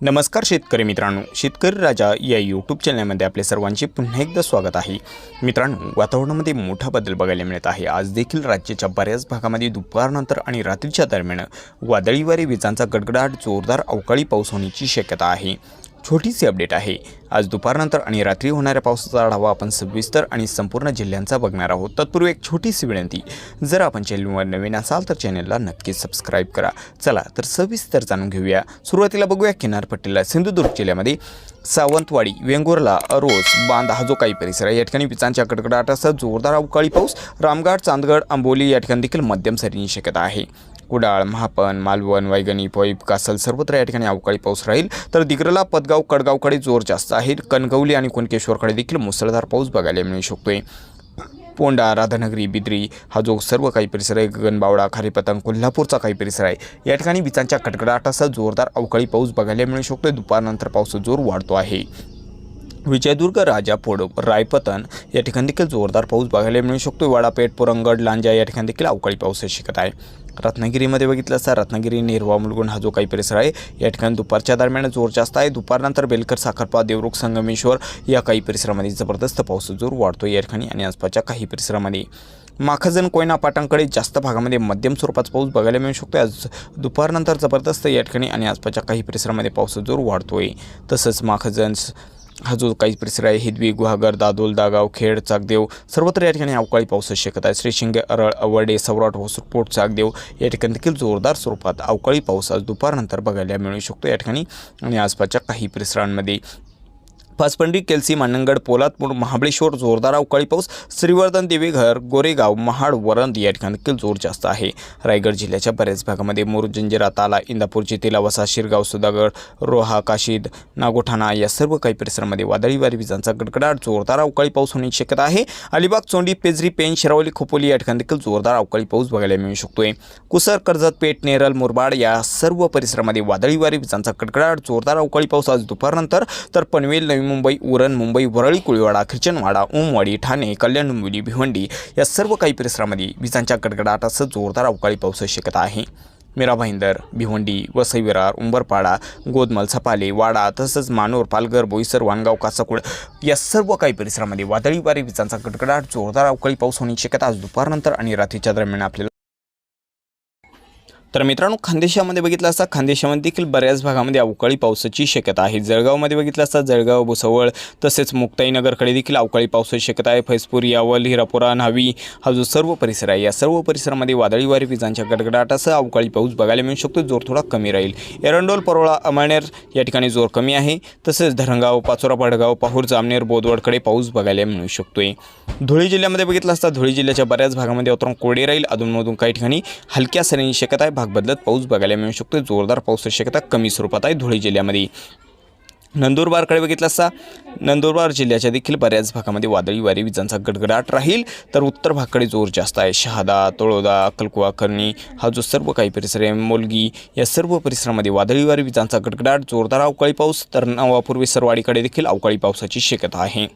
नमस्कार शेतकरी मित्रांनो शेतकरी राजा या यूट्यूब चॅनलमध्ये आपले सर्वांचे पुन्हा एकदा स्वागत आहे. मित्रांनो वातावरणामध्ये मोठा बदल बघायला मिळत आहे. आज देखील राज्याच्या बऱ्याच भागामध्ये दुपारनंतर आणि रात्रीच्या दरम्यान वादळीवारी विजांचा गडगडाट जोरदार अवकाळी पाऊस होण्याची शक्यता आहे. छोटीशी अपडेट आहे. आज दुपारनंतर आणि रात्री होणाऱ्या पावसाचा आढावा आपण सविस्तर आणि संपूर्ण जिल्ह्यांचा बघणार आहोत. तत्पूर्वी एक छोटीशी विनंती. जर आपण चॅनलवर नवीन असाल तर चॅनलला नक्कीच सबस्क्राईब करा. चला तर सविस्तर जाणून घेऊया. सुरुवातीला बघूया किनारपट्टीला सिंधुदुर्ग जिल्ह्यामध्ये सावंतवाडी वेंगुर्ला अरोस बांध हा जो काही परिसर आहे या ठिकाणी विजांच्या कडकडाटासह जोरदार अवकाळी पाऊस. रामगड चांदगड आंबोली या ठिकाणी देखील मध्यम सरींची शक्यता आहे. कुडाळ महापन मालवण वैगणी पोईप कासल सर्वत्र या ठिकाणी अवकाळी पाऊस राहील. तर दिग्रला पदगाव कडगावकडे जोर जास्त आहे. कणकवली आणि कुणकेश्वरकडे देखील मुसळधार पाऊस बघायला मिळू शकतोय. पोंडा राधानगरी बिद्री हा जो सर्व काही परिसर आहे गगनबावडा खारीपतंग कोल्हापूरचा काही परिसर आहे. या ठिकाणी विजांच्या कडकडाटासह जोरदार अवकाळी पाऊस बघायला मिळू शकतोय. दुपारनंतर पाऊस जोर वाढतो आहे. विजयदुर्ग राजापूर रायपतन या ठिकाणी देखील जोरदार पाऊस बघायला मिळू शकतो. वाडापेठ पुरंगड लांजा या ठिकाणी देखील अवकाळी पाऊस शिकत आहे. रत्नागिरीमध्ये बघितलं असता रत्नागिरी निर्वा मुलगुण हा जो काही परिसर आहे या ठिकाणी दुपारच्या दरम्यान जोर जास्त आहे. दुपारनंतर बेलकर साखरपा देवरुख संगमेश्वर या काही परिसरामध्ये जबरदस्त पाऊस जोर वाढतो या ठिकाणी आणि आसपासच्या काही परिसरामध्ये. माखजन कोयना पाटांकडे जास्त भागामध्ये मध्यम स्वरूपाचा पाऊस बघायला मिळू शकतो आज दुपारनंतर जबरदस्त या ठिकाणी आणि आसपासच्या काही परिसरामध्ये पाऊस जोर वाढतोय. तसंच माखजन हा जो काही परिसर आहे हिदवी गुहागर दादोल दागाव खेड चाकदेव सर्वत्र या ठिकाणी अवकाळी पावसाची शक्यता आहे. श्रीशिंग अरळ अवर्डे सवराट होसपोट चाकदेव या ठिकाणी देखील जोरदार स्वरूपात अवकाळी पाऊस आज दुपारनंतर बघायला मिळू शकतो. या ठिकाणी आणि आसपासच्या काही परिसरांमध्ये पाचपंडी केलसी मानंगड पोलादपूर महाबळेश्वर जोरदार अवकाळी पाऊस श्रीवर्धन देवीघर गोरेगाव महाड वरंद या ठिकाणी देखील जोर जास्त आहे. रायगड जिल्ह्याच्या बऱ्याच भागामध्ये मुरुजंजिरा ताला इंदापूर चितेला वसा शिरगाव सुधागड रोहा काशीद नागोठाणा या सर्व काही परिसरामध्ये वादळी वारी विजांचा गडगडाट जोरदार अवकाळी पाऊस होण्याची शक्यता आहे. अलिबाग चोंडी पेजरी पेन शिरावली खोपोली या ठिकाणी देखील जोरदार अवकाळी पाऊस बघायला मिळू शकतोय. कुसर कर्जत पेठ नेरल मुरबाड या सर्व परिसरामध्ये वादळी वारी विजांचा गडगडाट जोरदार अवकाळी पाऊस आज दुपारनंतर. तर पनवेल नवी मुंबई उरण मुंबई वरळी कुळीवाडा ख्रिचनवाडा ओमवाडी ठाणे कल्याण डोंबिवली भिवंडी या सर्व काही परिसरामध्ये विजांच्या कडकडाटासह जोरदार अवकाळी पावसाची शक्यता आहे. मीरा भाईंदर भिवंडी वसई विरार उंबरपाडा गोदमल सपाले वाडा तसंच मानोर पालघर बोईसर वाणगाव कासाकुड या सर्व काही परिसरामध्ये वादळी वारे विजांचा कडकडाट जोरदार अवकाळी पाऊस होण्याची शक्यता आज दुपारनंतर आणि रात्रीच्या दरम्यान आपल्याला तर मित्रांनो खानदेशामध्ये बघितलं असता खानदेशामध्ये देखील बऱ्याच भागामध्ये अवकाळी पावसाची शक्यता आहे. जळगावमध्ये बघितलं असता जळगाव भुसावळ तसेच मुक्ताईनगरकडे देखील अवकाळी पावसाची शक्यता आहे. फैजपूर यावल हिरापुरा न्हावी हा जो सर्व परिसर आहे या सर्व परिसरामध्ये वादळी वारी विजांच्या गडगडाटासह अवकाळी पाऊस बघायला मिळू शकतो. जोर थोडा कमी राहील. एरंडोल परोळा अमळनेर या ठिकाणी जोर कमी आहे. तसेच धरणगाव पाचोरा पडगाव पाहूर जामनेर बोदवडकडे पाऊस बघायला मिळू शकतोय. धुळे जिल्ह्यामध्ये बघितलं असता धुळे जिल्ह्याच्या बऱ्याच भागामध्ये वातावरण कोरडे राहील. अधूनमधून काही ठिकाणी हलक्या सरींची शक्यता आहे. भाग बदलत पाऊस बघायला मिळू शकतो जोरदार पावसाची शक्यता कमी स्वरूपात आहे धुळे जिल्ह्यामध्ये. नंदुरबारकडे बघितलं असता नंदुरबार जिल्ह्याच्या देखील बऱ्याच भागामध्ये वादळी वारी विजांचा गडगडाट राहील. तर उत्तर भागाकडे जोर जास्त आहे. शहादा तळोदा अक्कलकुवा करणी हा जो सर्व काही परिसर आहे मोलगी या सर्व परिसरामध्ये वादळी वारी विजांचा गडगडाट जोरदार अवकाळी पाऊस. तर नवापूर्वी सरवाडीकडे देखील अवकाळी पावसाची शक्यता आहे.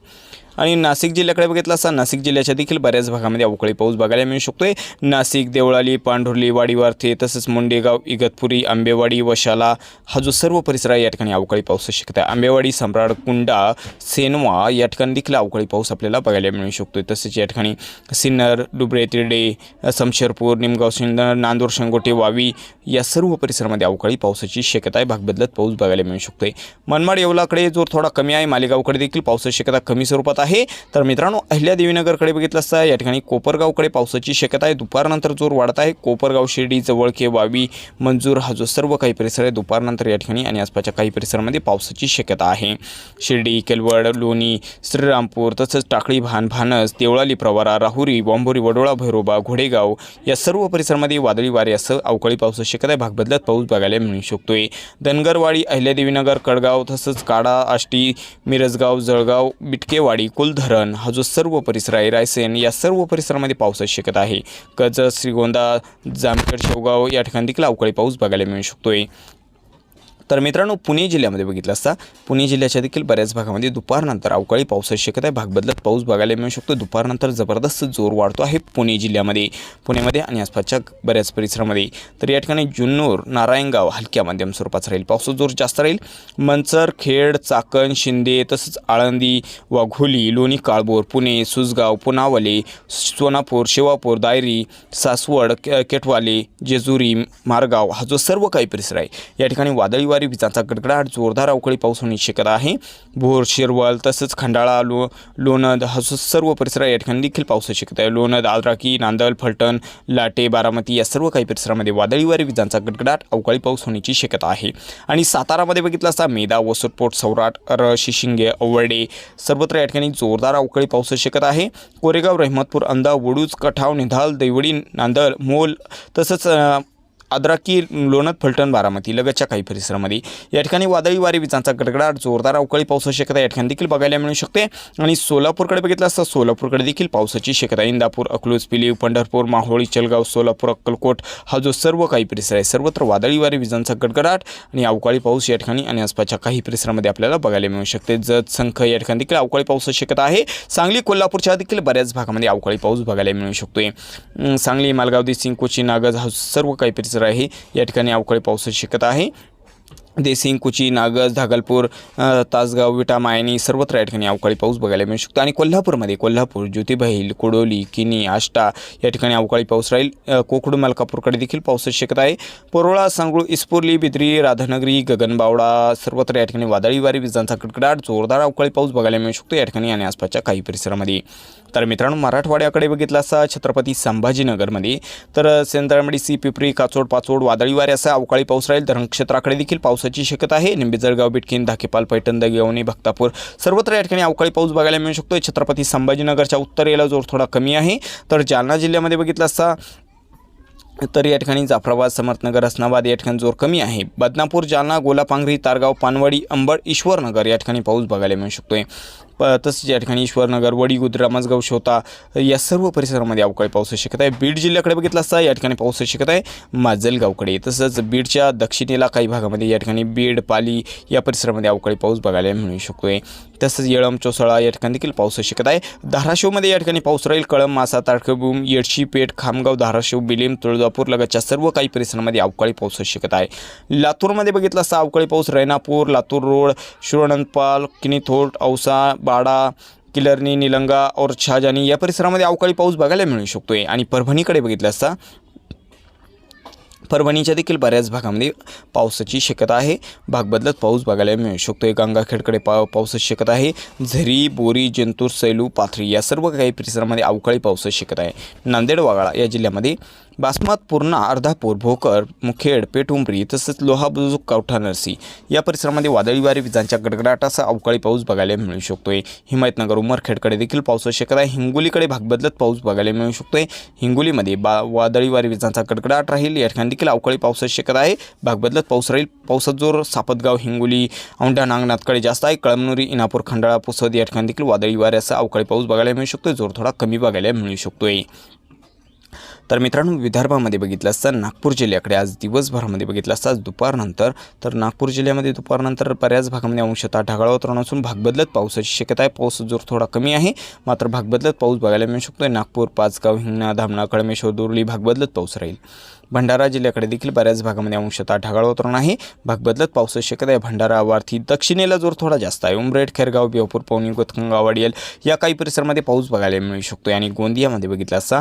आणि नाशिक जिल्ह्याकडे बघितलं असता नाशिक जिल्ह्याच्या देखील बऱ्याच भागामध्ये अवकाळी पाऊस बघायला मिळू शकतोय. नाशिक देवळाली पांढुर्ली वाडीवार्थे तसंच मुंडेगाव इगतपुरी आंबेवाडी वशाला हा जो सर्व परिसर आहे या ठिकाणी अवकाळी पाऊस शक्यता आहे आंबेवाडी सम्राटकुंडा सेनवा या ठिकाणी देखील अवकाळी पाऊस आपल्याला बघायला मिळू शकतो तसेच या ठिकाणी सिन्नर डुबरे तिरडे समशेरपूर निमगाव सिन्नर नांदूर शंगोटे वावी या सर्व परिसरामध्ये अवकाळी पावसाची शक्यता आहे. भाग बदलत पाऊस बघायला मिळू शकतोय. मनमाड येवलाकडे जोर थोडा कमी आहे. मालेगावकडे देखील पावसाची शक्यता कमी स्वरूपात आहे. तर मित्रांनो अहिल्यादेवीनगरकडे बघितलं असता या ठिकाणी कोपरगावकडे पावसाची शक्यता आहे. दुपारनंतर जोर वाढत आहे. कोपरगाव शिर्डी जवळके वावी मंजूर हा जो सर्व काही परिसर आहे दुपारनंतर या ठिकाणी आणि आसपासच्या काही परिसरामध्ये पावसाची शक्यता आहे. शिर्डी केलवड लोणी श्रीरामपूर तसंच टाकळी भान भानस देवळाली प्रवारा राहुरी बॉम्बोरी वडोळा भैरोबा घोडेगाव या सर्व परिसरामध्ये वादळी वारे असं अवकाळी पावसाची शक्यता आहे. भाग बदलत पाऊस बघायला मिळू शकतोय. धनगरवाडी अहिल्यादेवीनगर कडगाव तसंच काडा आष्टी मिरजगाव जळगाव बिटकेवाडी कुलधरण हा जो सर्व परिसर आहे रायसेन या सर्व परिसरामध्ये पावसाची शक्यता आहे. कच श्रीगोंदा जामखेड शेवगाव या ठिकाणी देखील अवकाळी पाऊस बघायला मिळू शकतोय. तर मित्रांनो पुणे जिल्ह्यामध्ये बघितलं असता पुणे जिल्ह्याच्या देखील बऱ्याच भागामध्ये दुपारनंतर अवकाळी पावसाची शक्यता आहे. भाग बदलत पाऊस बघायला मिळू शकतो. दुपारनंतर जबरदस्त जोर वाढतो आहे पुणे जिल्ह्यामध्ये. पुण्यामध्ये आणि आसपासच्या बऱ्याच परिसरामध्ये. तर या ठिकाणी जुन्नूर नारायणगाव हलक्या मध्यम स्वरूपाचा राहील. पावसाचा जोर जास्त राहील. मंचर खेड चाकण शिंदे तसंच आळंदी वाघोली लोणी काळबोर पुणे सुसगाव पुनावले सोनापूर शिवापूर दायरी सासवड के केटवाले जेजुरी मारगाव हा जो सर्व काही परिसर आहे या ठिकाणी वादळी वारी विजांचा गडगडाट जोरदार अवकाळी पाऊस होण्याची शक्यता आहे. भोर शिरवल तसंच खंडाळा लो लोणंद हा सर्व परिसर या ठिकाणी देखील पावसाची शक्यता आहे. लोणंद आद्राकी नांदल फलटण लाटे बारामती या सर्व काही परिसरामध्ये वादळीवारी विजांचा गडगडाट अवकाळी पाऊस होण्याची शक्यता आहे. आणि सातारामध्ये बघितलं असता मेदा वसुरपोट सौराट र शिशिंगे अवडे सर्वत्र या ठिकाणी जोरदार अवकाळी पावसाची शक्यता आहे. कोरेगाव रहमतपूर अंदा वडूज कठाव निधाल दैवडी नांदल मोल तसंच आद्राकी लोणत फलटण बारामती लगतच्या काही परिसरामध्ये. या ठिकाणी वादळी वारी विजांचा गडगडाट जोरदार अवकाळी पावसाची शक्यता या ठिकाणी देखील बघायला मिळू शकते. आणि सोलापूरकडे बघितलं असता सोलापूरकडे देखील पावसाची शक्यता आहे. इंदापूर अकलूज पिलीव पंढरपूर माहोळी चलगाव सोलापूर अक्कलकोट हा जो सर्व काही परिसर आहे सर्वत्र वादळी वारी विजांचा गडगडाट आणि अवकाळी पाऊस या ठिकाणी आणि आसपासच्या काही परिसरामध्ये आपल्याला बघायला मिळू शकते. जत संख या ठिकाणी देखील अवकाळी पावसाची शक्यता आहे. सांगली कोल्हापूरच्या देखील बऱ्याच भागामध्ये अवकाळी पाऊस बघायला मिळू शकतोय. सांगली मालगाव देसिंग कोची नागज हा सर्व काही परिसर आहे या ठिकाणी अवकाळी पावसाची शक्यता आहे. देसिंग कुची नागज धागलपूर तासगाव विटा मायनी सर्वत्र या ठिकाणी अवकाळी पाऊस बघायला मिळू शकतो. आणि कोल्हापूरमध्ये कोल्हापूर ज्योतिबहिल कुडोली किनी आष्टा या ठिकाणी अवकाळी पाऊस राहील. अ, कोकण मलकापूरकडे देखील पावसाची शक्यता आहे. परोळा सांगूळ इस्पोर्ली बिद्री राधानगरी गगनबावडा सर्वत्र या ठिकाणी वादळी वारी विजांचा कडकडाट जोरदार अवकाळी पाऊस बघायला मिळू शकतो या ठिकाणी आणि आसपासच्या काही परिसरामध्ये. तर मित्रांनो मराठवाड्याकडे बघितलं असता छत्रपती संभाजीनगरमध्ये तर सेंद्रामडी सी पिपरी काचोड पाचोड वादळी वारे असा अवकाळी पाऊस राहील. धरण क्षेत्राकडे देखील पावसाची शक्यता आहे. निंबी जळगाव बिटकीन धाकेपाल पैठण दगेवणी भक्तापूर सर्वत्र या ठिकाणी अवकाळी पाऊस बघायला मिळू शकतो छत्रपती संभाजीनगरच्या उत्तरेला जोर थोडा कमी आहे. तर जालना जिल्ह्यामध्ये बघितलं असता तर या ठिकाणी जाफराबाद समर्थनगर हसनाबाद या ठिकाणी जोर कमी आहे. बदनापूर जालना गोलापांगरी तारगाव पानवाडी अंबड ईश्वरनगर या ठिकाणी पाऊस बघायला मिळू शकतोय. प तसंच या ठिकाणी ईश्वरनगर वडी गुद्रा शोता या सर्व परिसरामध्ये अवकाळी पावसाची शक्यता आहे. बीड जिल्ह्याकडे बघितलं असता या ठिकाणी पावसाची शक्यता आहे. माजलगावकडे. तसंच बीडच्या दक्षिणेला काही भागामध्ये या ठिकाणी बीड पाली या परिसरामध्ये अवकाळी पाऊस बघायला मिळू शकतोय. तसंच येळम चोसळा या ठिकाणी देखील पावसाची शक्यता आहे. धाराशिवमध्ये या ठिकाणी पाऊस राहील. कळम मासा तारखबूम येडशी पेठ खामगाव धाराशिव बिलीम तुळजापूर लगतच्या सर्व काही परिसरामध्ये अवकाळी पावसाची शक्यता आहे. लातूरमध्ये बघितलं असता अवकाळी पाऊस रैनापूर लातूर रोड शिरोणंदपाल किनीथोट औसा बाडा किलरनी निलंगा और शहाजानी या परिसरामध्ये अवकाळी पाऊस बघायला मिळू शकतो आहे आणि परभणीकडे बघितलं असता परभणीच्या देखील बऱ्याच भागामध्ये पावसाची शक्यता आहे. भाग बदलत पाऊस बघायला मिळू शकतो आहे गंगाखेडकडे पा पावसाची शक्यता आहे. झरी बोरी जंतूर सैलू पाथरी या सर्व काही परिसरामध्ये अवकाळी पावसाची शक्यता आहे. नांदेड वागाळा या जिल्ह्यामध्ये बासमत पूर्णा अर्धापूर भोकर मुखेड पेटुंबरी तसंच लोहाबुजुक कवठा नरसी. या परिसरामध्ये वादळी वारी विजांच्या गडगडाटाचा अवकाळी पाऊस बघायला मिळू शकतोय. हिमायतनगर उमरखेडकडे देखील पावसाची शक्यता आहे. हिंगोलीकडे भाग बदलत पाऊस बघायला मिळू शकतोय. हिंगोलीमध्ये बा वादळी वारी विजांचा गडगडाट राहील. या ठिकाणी देखील अवकाळी पावसाची शक्यता आहे. भाग बदलत पाऊस राहील. पावसात जोर सापतगाव हिंगोली औंढा नागनाथकडे जास्त आहे. कळमनुरी इनापूर खंडाळा पुसद या ठिकाणी देखील वादळी वाऱ्याचा अवकाळी पाऊस बघायला मिळू शकतोय. जोर थोडा कमी बघायला मिळू शकतोय. तर मित्रांनो विदर्भामध्ये बघितलं असता नागपूर जिल्ह्याकडे आज दिवसभरामध्ये बघितलं असता आज दुपारनंतर. तर नागपूर जिल्ह्यामध्ये दुपारनंतर बऱ्याच भागामध्ये अंशतः ढगाळ वातावरण असून भाग बदलत पावसाची शक्यता आहे. पाऊस जोर थोडा कमी आहे. मात्र भाग बदलत पाऊस बघायला मिळू शकतो नागपूर पाचगाव हिंगणा धामणा कळमेश्वर दुर्ली भाग बदलत पाऊस राहील. भंडारा जिल्ह्याकडे देखील बऱ्याच भागामध्ये अंशतः ढगाळ वातावरण आहे. भाग बदलत पावसाची शक्यता आहे. भंडारा वार्थी दक्षिणेला जोर थोडा जास्त आहे. उमरेड खेरगाव बिहापूर पवनी गोतखंगा वाडियल या काही परिसरामध्ये पाऊस बघायला मिळू शकतो आणि गोंदियामध्ये बघितला असता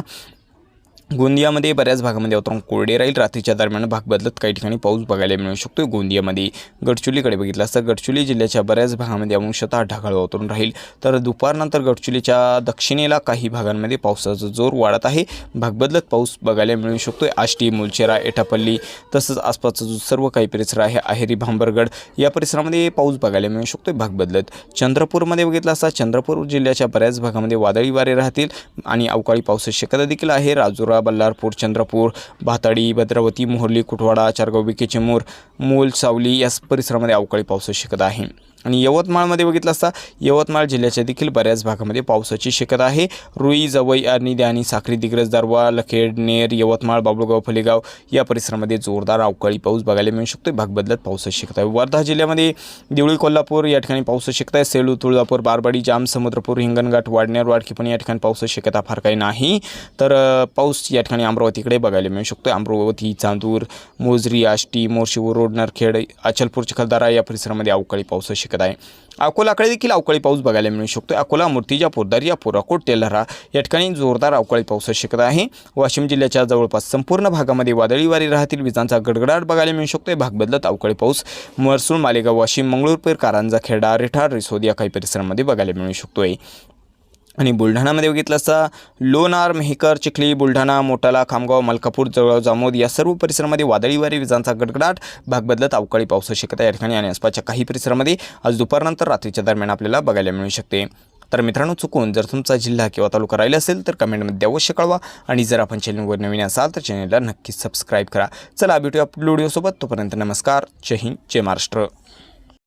गोंदियामध्ये बऱ्याच भागामध्ये वातावरण कोरडे राहील. रात्रीच्या दरम्यान भाग बदलत काही ठिकाणी पाऊस बघायला मिळू शकतो गोंदियामध्ये गडचुलीकडे बघितलं असता. गडचुली जिल्ह्याच्या बऱ्याच भागामध्ये अंशतः ढगाळ वातावरण राहील. तर दुपारनंतर गडचुलीच्या दक्षिणेला काही भागांमध्ये पावसाचा जोर वाढत आहे. भाग बदलत पाऊस बघायला मिळू शकतो आष्टी मुलचेरा एटापल्ली तसंच आसपासचा जो सर्व काही परिसर आहे आहेरी भांबरगड या परिसरामध्ये पाऊस बघायला मिळू शकतो भाग बदलत चंद्रपूरमध्ये बघितलं असता चंद्रपूर जिल्ह्याच्या बऱ्याच भागामध्ये वादळी वारे राहतील आणि अवकाळी पावसाची शक्यता देखील आहे. राजुरा बल्लारपूर चंद्रपूर भाताडी भद्रावती मोहर्ली कुटवाडा चारगाव चिमूर मूल सावली या परिसरामध्ये अवकाळी पावसाची शक्यता आहे. आणि यवतमाळमध्ये बघितलं असता यवतमाळ जिल्ह्याच्या देखील बऱ्याच भागामध्ये पावसाची शक्यता आहे. रुई जवई अर्निदे आणि साखरी दिग्रज दारवा लखेड नेर यवतमाळ बाबुळगाव फलेगाव या परिसरामध्ये जोरदार अवकाळी पाऊस बघायला मिळू शकतो भाग बदलत पावसाची शक्यता आहे. वर्धा जिल्ह्यामध्ये देवळी कोल्हापूर या ठिकाणी पावसाची शक्यता आहे. सेलू तुळजापूर बारबाडी जाम समुद्रपूर हिंगणघाट वाडनेर वाडकी पण या ठिकाणी पावसाची शक्यता फार काही नाही. तर पाऊस या ठिकाणी अमरावतीकडे बघायला मिळू शकतो अमरावती चांदूर मोजरी आष्टी मोर्शी रोड नरखेड अचलपूर चिखलदारा या परिसरामध्ये अवकाळी पावसाची शक्यता आहे. अकोलाकडे देखील अवकाळी पाऊस बघायला मिळू शकतो अकोला मूर्तिजापूर दर्यापूर अकोट तेलहरा या ठिकाणी जोरदार अवकाळी पावसाची शक्यता आहे. वाशिम जिल्ह्याच्या जवळपास संपूर्ण भागामध्ये वादळी वारी राहतील. विजांचा गडगडाट बघायला मिळू शकतो भाग बदलत अवकाळी पाऊस. मरसूळ मालेगाव वाशिम मंगळूरपेर कारंजा खेडा रिठार रिसोद या काही परिसरामध्ये बघायला मिळू शकतोय. आणि बुलढाणामध्ये बघितलं असता लोणार मेहकर चिखली बुलढाणा मोटाला खामगाव मलकापूर जळगाव जामोद या सर्व परिसरामध्ये वादळी वारी विजांचा गडगडाट भाग बदलत अवकाळी पावसाची शक्यता या ठिकाणी आणि आसपासच्या काही परिसरामध्ये आज दुपारनंतर रात्रीच्या दरम्यान आपल्याला बघायला मिळू शकते. तर मित्रांनो चुकून जर तुमचा जिल्हा किंवा तालुका राहिला असेल तर कमेंटमध्ये अवश्य कळवा आणि जर आपण चॅनलवर नवीन असाल तर चॅनलला नक्कीच सबस्क्राईब करा. चला भेटूया अपलोडिओसोबत तोपर्यंत नमस्कार. जय हिंद जय महाराष्ट्र.